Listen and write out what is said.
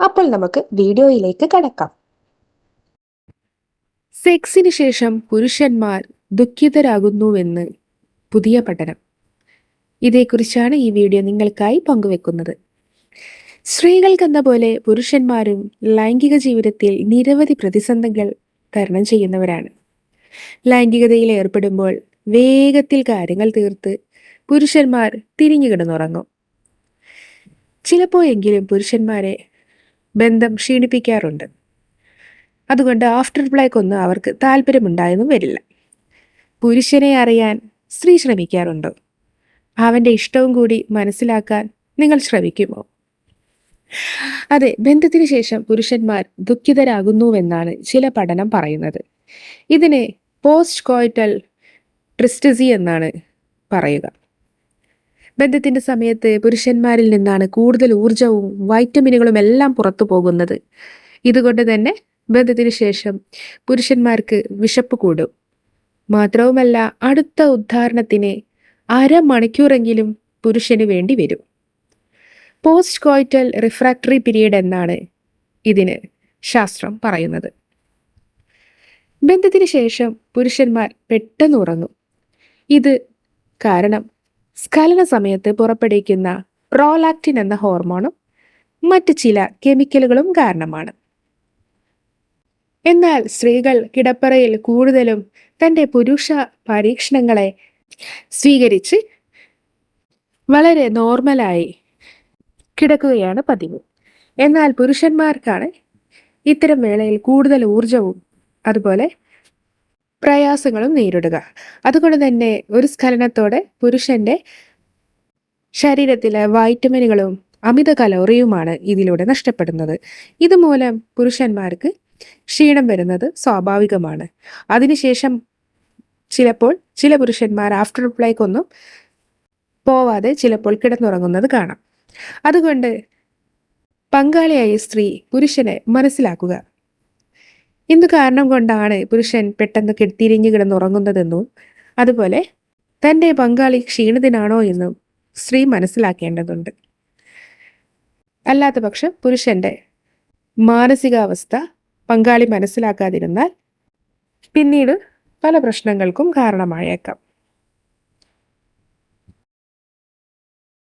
അപ്പോൾ നമുക്ക് വീഡിയോയിലേക്ക് കടക്കാം. സെക്സിന് ശേഷം പുരുഷന്മാർ ദുഃഖിതരാകുന്നുവെന്ന് പുതിയ പഠനം. ഇതേക്കുറിച്ചാണ് ഈ വീഡിയോ നിങ്ങൾക്കായി പങ്കുവെക്കുന്നത്. സ്ത്രീകൾക്കെന്ന പോലെ പുരുഷന്മാരും ലൈംഗിക ജീവിതത്തിൽ നിരവധി പ്രതിസന്ധികൾ തരണം ചെയ്യുന്നവരാണ്. ലൈംഗികതയിൽ ഏർപ്പെടുമ്പോൾ വേഗത്തിൽ കാര്യങ്ങൾ തീർത്ത് പുരുഷന്മാർ തിരിഞ്ഞു കിടന്നുറങ്ങും ചിലപ്പോഴെങ്കിലും പുരുഷന്മാരെ ബന്ധം ക്ഷീണിപ്പിക്കാറുണ്ട്. അതുകൊണ്ട് ആഫ്റ്റർ പ്ലേക്കൊന്നും അവർക്ക് താല്പര്യമുണ്ടായെന്നും വരില്ല. പുരുഷനെ അറിയാൻ സ്ത്രീ ശ്രമിക്കാറുണ്ടോ? അവന്റെ ഇഷ്ടവും കൂടി മനസ്സിലാക്കാൻ നിങ്ങൾ ശ്രമിക്കുമോ? അതെ ബന്ധത്തിന് ശേഷം പുരുഷന്മാർ ദുഃഖിതരാകുന്നുവെന്നാണ് ചില പഠനം പറയുന്നത്. ഇതിനെ പോസ്റ്റ് കോയിറ്റൽ ട്രിസ്റ്റസി എന്നാണ് പറയുക. ബന്ധത്തിന്റെ സമയത്ത് പുരുഷന്മാരിൽ നിന്നാണ് കൂടുതൽ ഊർജവും വൈറ്റമിനുകളും എല്ലാം പുറത്തു പോകുന്നത്. ഇതുകൊണ്ട് തന്നെ ബന്ധത്തിന് ശേഷം പുരുഷന്മാർക്ക് വിശപ്പ് കൂടും. മാത്രവുമല്ല അടുത്ത ഉദ്ധാരണത്തിന് അരമണിക്കൂറെങ്കിലും പുരുഷന് വേണ്ടി വരും. പോസ്റ്റ് കോയിറ്റൽ റിഫ്രാക്ടറി പീരീഡ് എന്നാണ് ഇതിന് ശാസ്ത്രം പറയുന്നത്. ബന്ധത്തിന് ശേഷം പുരുഷന്മാർ പെട്ടെന്ന് ഉറങ്ങും. ഇത് കാരണം സ്ഖലന സമയത്ത് പുറപ്പെടുവിക്കുന്ന പ്രോലാക്റ്റിൻ എന്ന ഹോർമോണും മറ്റ് ചില കെമിക്കലുകളും കാരണമാണ്. എന്നാൽ സ്ത്രീകൾ കിടപ്പറയിൽ കൂടുതലും തന്റെ പുരുഷ പരീക്ഷണങ്ങളെ സ്വീകരിച്ച് വളരെ നോർമലായി കിടക്കുകയാണ് പതിവ്. എന്നാൽ പുരുഷന്മാർക്കാണ് ഇത്തരം വേളയിൽ കൂടുതൽ ഊർജവും അതുപോലെ പ്രയാസങ്ങളും നേരിടുക. അതുകൊണ്ട് തന്നെ ഒരു സ്ഖലനത്തോടെ പുരുഷന്റെ ശരീരത്തിലെ വൈറ്റമിനുകളും അമിത കലോറിയുമാണ് ഇതിലൂടെ നഷ്ടപ്പെടുന്നത്. ഇതുമൂലം പുരുഷന്മാർക്ക് ക്ഷീണം വരുന്നത് സ്വാഭാവികമാണ്. അതിനുശേഷം ചിലപ്പോൾ ചില പുരുഷന്മാർ ആഫ്റ്റർ പ്ലേക്കൊന്നും പോവാതെ ചിലപ്പോൾ കിടന്നുറങ്ങുന്നത് കാണാം. അതുകൊണ്ട് പങ്കാളിയായ സ്ത്രീ പുരുഷനെ മനസ്സിലാക്കുക. എന്തു കാരണം കൊണ്ടാണ് പുരുഷൻ പെട്ടെന്ന് കെട്ടിരിഞ്ഞു കിടന്നുറങ്ങുന്നതെന്നും അതുപോലെ തന്റെ പങ്കാളി ക്ഷീണിതനാണോ എന്നും സ്ത്രീ മനസ്സിലാക്കേണ്ടതുണ്ട്. അല്ലാത്ത പക്ഷം പുരുഷന്റെ മാനസികാവസ്ഥ പങ്കാളി മനസ്സിലാക്കാതിരുന്നാൽ പിന്നീട് പല പ്രശ്നങ്ങൾക്കും കാരണമായേക്കാം.